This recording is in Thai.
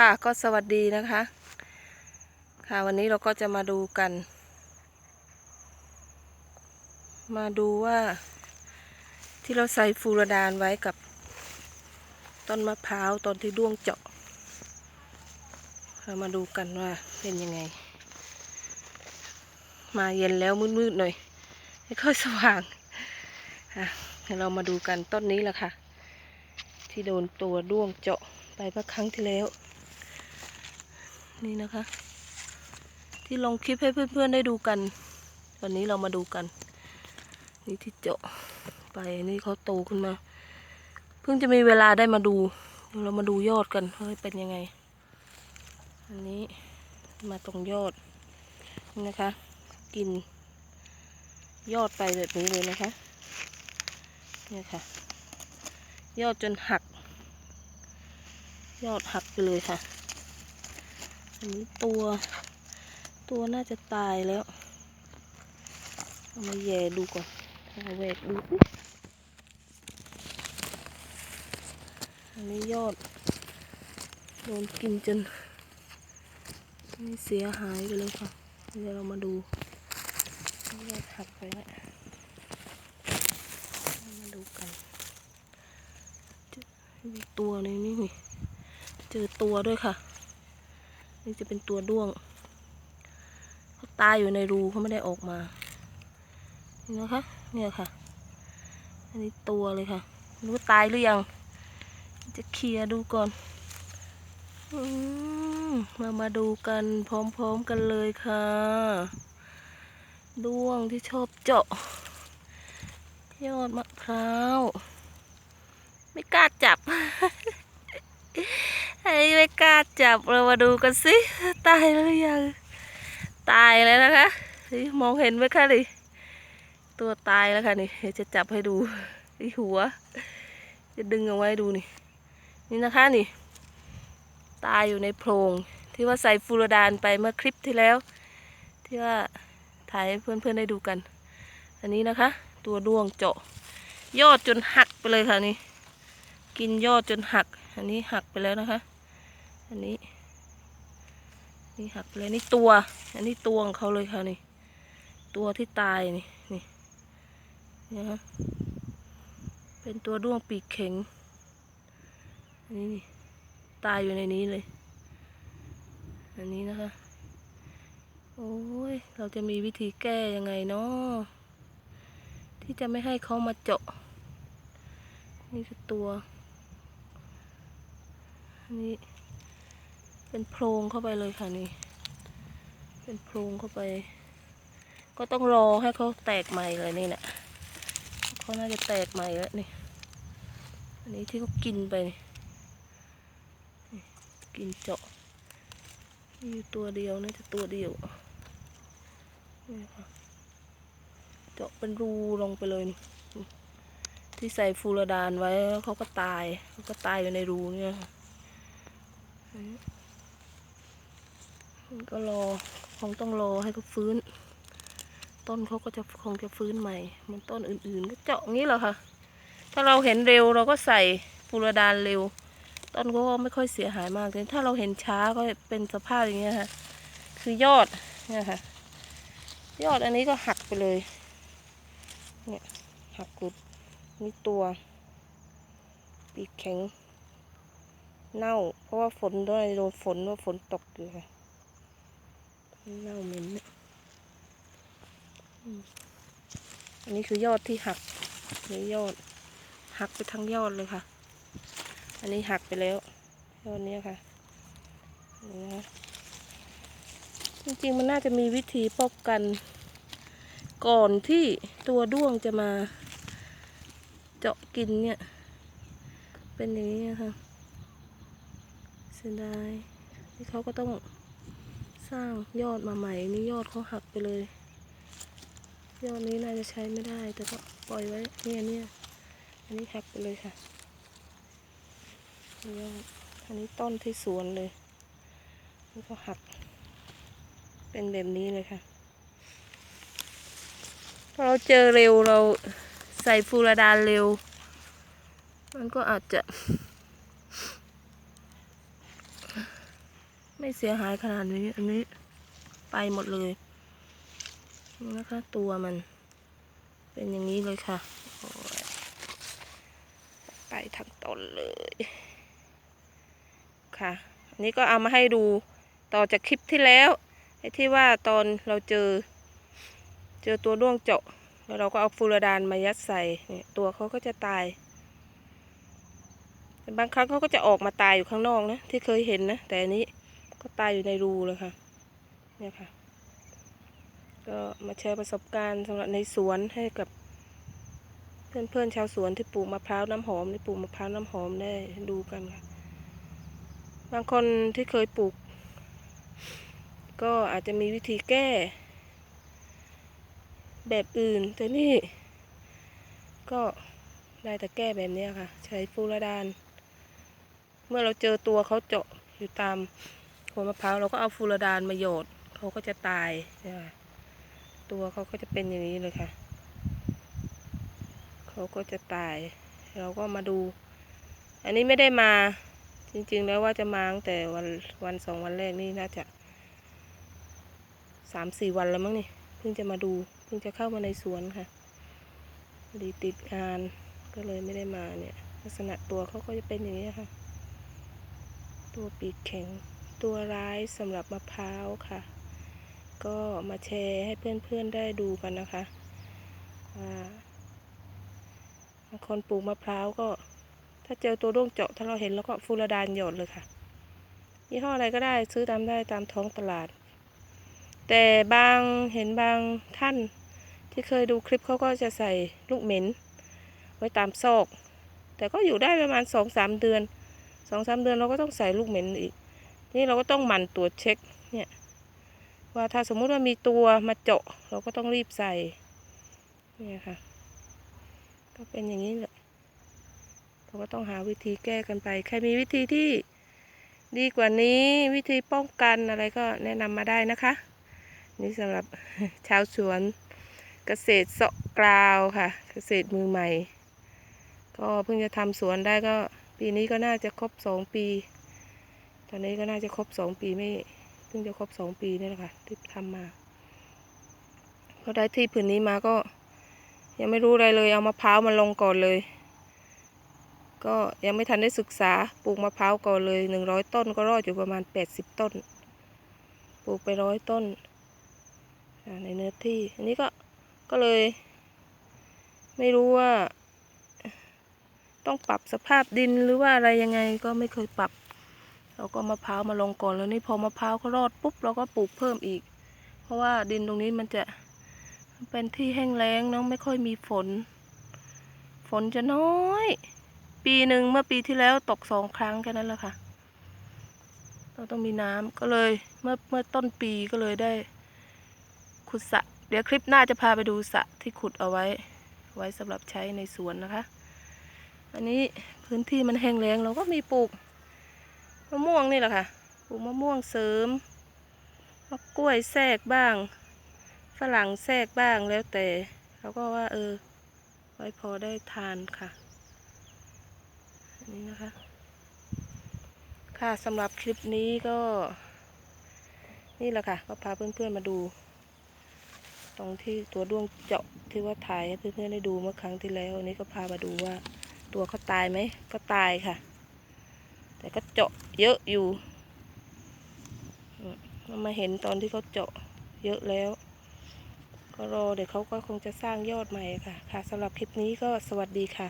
ค่ะก็สวัสดีนะคะ ค่ะวันนี้เราก็จะมาดูกัน มาดูว่า ที่เราใส่ฟูรดานไว้กับต้นมะพร้าวตอนที่ด้วงเจาะ เรามาดูกันว่าเป็นยังไง มาเย็นแล้วมืดๆหน่อยไม่ค่อยสว่างอะเดี๋ยวเรามาดูกันต้นนี้แหละค่ะ ที่โดนตัวด้วงเจาะไปเมื่อครั้งที่แล้ว นี่นะคะ ที่ลงคลิปให้เพื่อนๆได้ดูกัน วันนี้เรามาดูกัน นี่ที่เจาะไปนี่เขาโตขึ้นมา เพิ่งจะมีเวลาได้มาดูเดี๋ยวเรามาดูยอดกันว่าเป็นยังไง อันนี้มาตรงยอดนี่นะคะ กิน ยอดไปแบบนี้เลยนะคะเนี่ยค่ะ ยอดจนหัก ยอดหักไปเลยค่ะ อันนี้ตัว ตัวน่าจะตายแล้ว เอามาแย่ดูก่อนเอาแหวกดูอันนี้ยอด โดนกินจนนี่เสียหายไปเลยค่ะ เดี๋ยวเรามาดูยอดหักไปแล้วมาดูกันมีตัวในนี้นี่เจอตัวด้วยค่ะ นี่จะเป็นตัวด้วงเขาตายอยู่ในรูเขาไม่ได้ออกมานี่นะคะเนี่ยค่ะ อันนี้ตัวเลยค่ะรู้ตายหรือยัง จะเคลียร์ดูก่อนอมามาดูกันพร้อมๆกันเลยค่ะ ด้วงที่ชอบเจาะ ยอดมะพร้าว ไม่กล้าจับาจับเรามาดูกันสิตายแล้วหรือยังตายแล้วนะคะมองเห็นไหมคะนี่ตัวตายแล้วค่ะนี่จะจับให้ดูที่หัว จะดึงเอาไว้ดูนี่นี่นะคะนี่ ตายอยู่ในโพรงที่ว่าใส่ฟูรดานไปเมื่อคลิปที่แล้ว ที่ว่าถ่ายให้เพื่อนๆได้ดูกัน อันนี้นะคะ ตัวด้วงเจาะ ยอดจนหักไปเลยค่ะนี่ กินยอดจนหัก อันนี้หักไปแล้วนะคะ อันนี้ นี่หักเลยนี่ตัว อันนี้ตัวของเขาเลยค่ะนี่ ตัวที่ตายนี่นี่นี่นะคะเป็นตัวด้วงปีกแข็งอันนี้นี่ตายอยู่ในนี้เลย อันนี้นะคะ โอ้ย เราจะมีวิธีแก้ยังไงเนาะที่จะไม่ให้เขามาเจาะ นี่คือตัว อันนี้ เป็นโพรงเข้าไปเลยค่ะนี่ เป็นโพรงเข้าไป ก็ต้องรอให้เขาแตกใหม่เลยนี่แหละเขาน่าจะแตกใหม่แล้วนี่ อันนี้ที่เขากินไปกินเจาะมีอยู่ตัวเดียวน่าจะตัวเดียวนี่ค่ะเจาะเป็นรูลงไปเลยนี่ที่ใส่ฟูรดานไว้แล้วเขาก็ตายเขาก็ตายอยู่ในรูเนี่ย ก็รอคงต้องรอให้เขาฟื้น ต้นเขาก็จะคงจะฟื้นใหม่มันต้นอื่นๆ ก็เจาะงี้แหละค่ะ ถ้าเราเห็นเร็วเราก็ใส่ฟูรดานเร็ว ต้นเขาก็ไม่ค่อยเสียหายมากแต่ถ้าเราเห็นช้าก็เป็นสภาพอย่างเงี้ยค่ะ คือยอดเนี่ยค่ะ ยอดอันนี้ก็หักไปเลย เนี่ยหักกุดนี่ตัว ปีกแข็ง เน่า เพราะว่าฝนด้วยโดนฝนว่าฝนตกอยู่ค่ะ เน่าเหม็นเนี่ยอันนี้คือยอดที่หักนี่ยอด หักไปทั้งยอดเลยค่ะ อันนี้หักไปแล้ว ยอดนี้ค่ะนี่นะจริงๆมันน่าจะมีวิธีป้องกัน ก่อนที่ตัวด้วงจะมาเจาะกินเนี่ย เป็นอย่างนี้นะคะเสียดายที่เขาก็ต้อง ร้างยอดมาใหม่นี่ยอดเขาหักไปเลย ยอดนี้น่าจะใช้ไม่ได้ แต่ก็ปล่อยไว้เนี่ยเนี่ยอันนี้หักไปเลยค่ะยอดอันนี้ต้นที่สวนเลยนี่ก็หัก เป็นแบบนี้เลยค่ะพอเราเจอเร็วเราใส่ฟูรดานเร็ว มันก็อาจจะ ไม่เสียหายขนาดนี้ อันนี้ ไปหมดเลยนะคะ ตัวมัน เป็นอย่างนี้เลยค่ะ ไปทั้งต้นเลย ค่ะ อันนี้ก็เอามาให้ดูต่อจากคลิปที่แล้วไอ้ที่ว่าตอนเราเจอ เจอตัวด้วงเจาะแล้วเราก็เอาฟูรดานมายัดใส่เนี่ยตัวเขาก็จะตายบางครั้งเขาก็จะออกมาตายอยู่ข้างนอกนะ ที่เคยเห็นนะ แต่อันนี้ ก็ตายอยู่ในรูเลยค่ะ เนี่ยค่ะ ก็มาแชร์ประสบการณ์สำหรับในสวนให้กับ เพื่อนๆชาวสวนที่ปลูกมะพร้าวน้ำหอมที่ปลูกมะพร้าวน้ำหอมได้ดูกันค่ะ บางคนที่เคยปลูก ก็อาจจะมีวิธีแก้ แบบอื่น แต่นี่ ก็ได้แต่แก้แบบนี้ค่ะ ใช้ฟูรดาน เมื่อเราเจอตัวเขาเจาะอยู่ตาม หัวมะพร้าวเราก็เอาฟูรดานมาโยดเขาก็จะตายนะตัวเขาก็จะเป็นอย่างนี้เลยค่ะ เขาก็จะตาย เราก็มาดู อันนี้ไม่ได้มาจริงๆแล้วว่าจะมาตั้งแต่วันวันสองวันแรกนี่น่าจะสามสี่วันแล้วมั้งนี่เพิ่งจะมาดู เพิ่งจะเข้ามาในสวนค่ะดีติดงานก็เลยไม่ได้มาเนี่ย ลักษณะตัวเขาก็จะเป็นอย่างนี้ค่ะ ตัวปีกแข็ง ตัวร้ายสำหรับมะพร้าวค่ะ ก็มาแชร์ให้เพื่อนๆได้ดูกันนะคะบางคนปลูกมะพร้าวก็ ถ้าเจอตัวด้วงเจาะถ้าเราเห็นแล้วก็ฟูรดานหยดเลยค่ะยี่ห้ออะไรก็ได้ซื้อตามได้ตามท้องตลาด แต่บางเห็นบางท่านที่เคยดูคลิปเขาก็จะใส่ลูกเหม็น ไว้ตามซอก แต่ก็อยู่ได้ประมาณสองสามเดือนสองสามเดือนเราก็ต้องใส่ลูกเหม็นอีก นี่เราก็ต้องหมั่นตรวจเช็คเนี่ยว่าถ้าสมมุติว่ามีตัวมาเจาะ เราก็ต้องรีบใส่เนี่ยค่ะ ก็เป็นอย่างนี้แหละเราก็ต้องหาวิธีแก้กันไป ใครมีวิธีที่ดีกว่านี้วิธีป้องกันอะไรก็แนะนำมาได้นะคะ นี่สำหรับชาวสวนเกษตรเสาะกราวค่ะ เกษตรมือใหม่ ก็เพิ่งจะทำสวนได้ก็ปีนี้ก็น่าจะครบสองปี ตอนนี้ก็น่าจะครบสองปีไม่เพิ่งจะครบสองปีนี่แหละค่ะที่ทำมาพอได้ที่ผืนนี้มาก็ ยังไม่รู้อะไรเลย เอามะพร้าวมาลงก่อนเลย ก็ยังไม่ทันได้ศึกษาปลูกมะพร้าวก่อนเลยหนึ่งร้อยต้นก็รอดอยู่ประมาณแปดสิบต้น ปลูกไปร้อยต้นในเนื้อที่ อันนี้ก็ก็เลย ไม่รู้ว่า ต้องปรับสภาพดินหรือว่าอะไรยังไงก็ไม่เคยปรับ เราก็มะพร้าวมาลงก่อนแล้วนี่พอมะพร้าวเขารอดปุ๊บเราก็ปลูกเพิ่มอีก เพราะว่าดินตรงนี้มันจะเป็นที่แห้งแล้งเนาะไม่ค่อยมีฝน ฝนจะน้อย ปีหนึ่งเมื่อปีที่แล้วตกสองครั้งแค่นั้นแหละค่ะ เราต้องมีน้ำก็เลยเมื่อเมื่อต้นปีก็เลยได้ ขุดสระเดี๋ยวคลิปหน้าจะพาไปดูสระที่ขุดเอาไว้ ไว้สำหรับใช้ในสวนนะคะ อันนี้พื้นที่มันแห้งแล้งเราก็มีปลูกะม่วงนี่แหละค่ะปลูกมะม่วงเสริมมะกล้วยแทรกบ้าง ฝรั่งแทรกบ้างแล้วแต่เราก็ว่าเออ ไว้พอได้ทานค่ะอันนี้นะคะ ค่ะสำหรับคลิปนี้ก็ นี่แหละค่ะ ก็พาเพื่อนๆมาดู ตรงที่ตัวด้วงเจาะที่ว่าถ่ายให้เพื่อนๆได้ดูเมื่อครั้งที่แล้วนี้ก็พามาดูว่า ตัวเขาตายไหมก็ตายค่ะ แต่ก็เจาะเยอะอยู่เรามาเห็นตอนที่เขาเจาะเยอะแล้ว ก็รอเดี๋ยวเขาก็คงจะสร้างยอดใหม่ค่ะ ค่ะสำหรับคลิปนี้ก็สวัสดีค่ะ